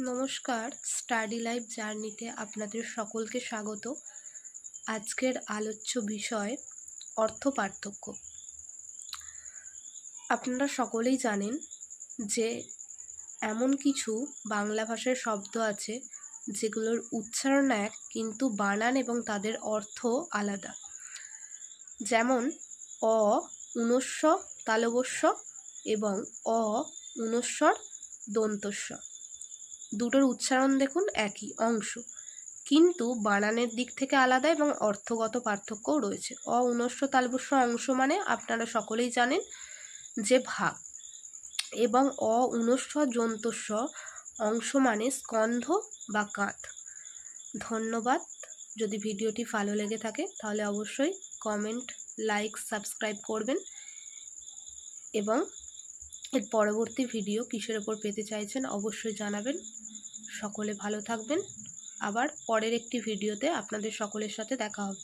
নমস্কার, study life জার্নিতে আপনাদের সকলকে স্বাগত। আজকের আলোচ্য বিষয় অর্থ পার্থক্য। আপনারা সকলেই জানেন যে এমন কিছু বাংলা ভাষার শব্দ আছে যেগুলোর উচ্চারণ এক কিন্তু বানান এবং তাদের অর্থ আলাদা। যেমন, অ, উনস্ব তালবস্য এবং অ, উনস্বর দন্তস্ব দুটোর উচ্চারণ দেখুন একই অংশ। কিন্তু বানানের দিক থেকে আলাদা এবং অর্থগত পার্থক্যও রয়েছে। অ উনস্ব তালবস্য অংশ মানে আপনারা সকলেই জানেন যে ভাগ। এবং অ উনস্ব জন্তস্ব অংশ মানে স্কন্ধ বা কাঁধ। ধন্যবাদ। যদি ভিডিওটি ভালো লেগে থাকে, তাহলে অবশ্যই কমেন্ট লাইক সাবস্ক্রাইব করবেন। এবং এর পরবর্তী ভিডিও কিসের ওপর পেতে চাইছেন অবশ্যই জানাবেন। সকলে ভালো থাকবেন। আবার পরের একটি ভিডিওতে আপনাদের সকলের সাথে দেখা হবে।